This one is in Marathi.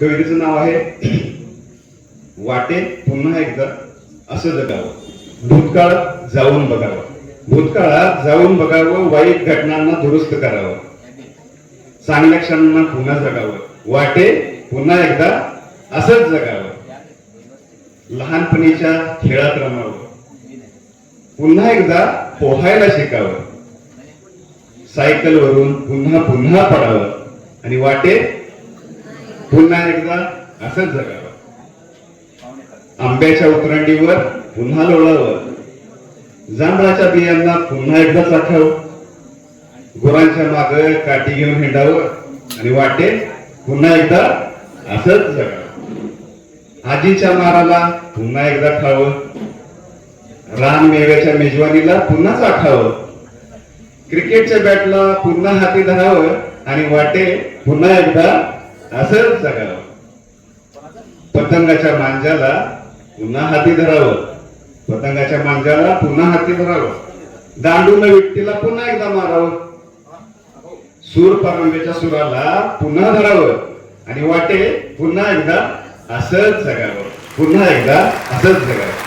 कवितेचं नाव आहे वाटे पुन्हा एकदा असं जगावं. भूतकाळ जाऊन बघावं. भूतकाळात जाऊन बघावं वाईट घटनांना दुरुस्त करावं. चांगल्या क्षणांना पुन्हा जगावं. वाटे पुन्हा एकदा असंच जगावं. लहानपणीच्या खेळात रमावं. पुन्हा एकदा पोहायला शिकावं. सायकलवरून पुन्हा पुन्हा पडावं. आणि वाटे पुन्हा एकदा असंच जगावं. आंब्याच्या उतरंडीवर पुन्हा लोळावं. जांभळाच्या बियांना पुन्हा एकदा चाखावं गुरांच्या माग काठी घेऊन हिंडावं. आणि वाटे पुन्हा एकदा असंच जगावं. आजीच्या माराला पुन्हा एकदा खावं. रान मेव्याच्या मेजवानीला पुन्हा चाखावं क्रिकेटच्या बॅटला पुन्हा हाती धरावं. आणि वाटे पुन्हा एकदा असंच सांगावं पतंगाच्या मांजाला पुन्हा हाती धरावं. पतंगाच्या मांजाला पुन्हा हाती धरावं. दांडून व्यक्तीला पुन्हा एकदा मारावं. सूर परांब्याच्या सुराला पुन्हा धरावं. आणि वाटे पुन्हा एकदा असंच जगावं. पुन्हा एकदा असंच जगावं.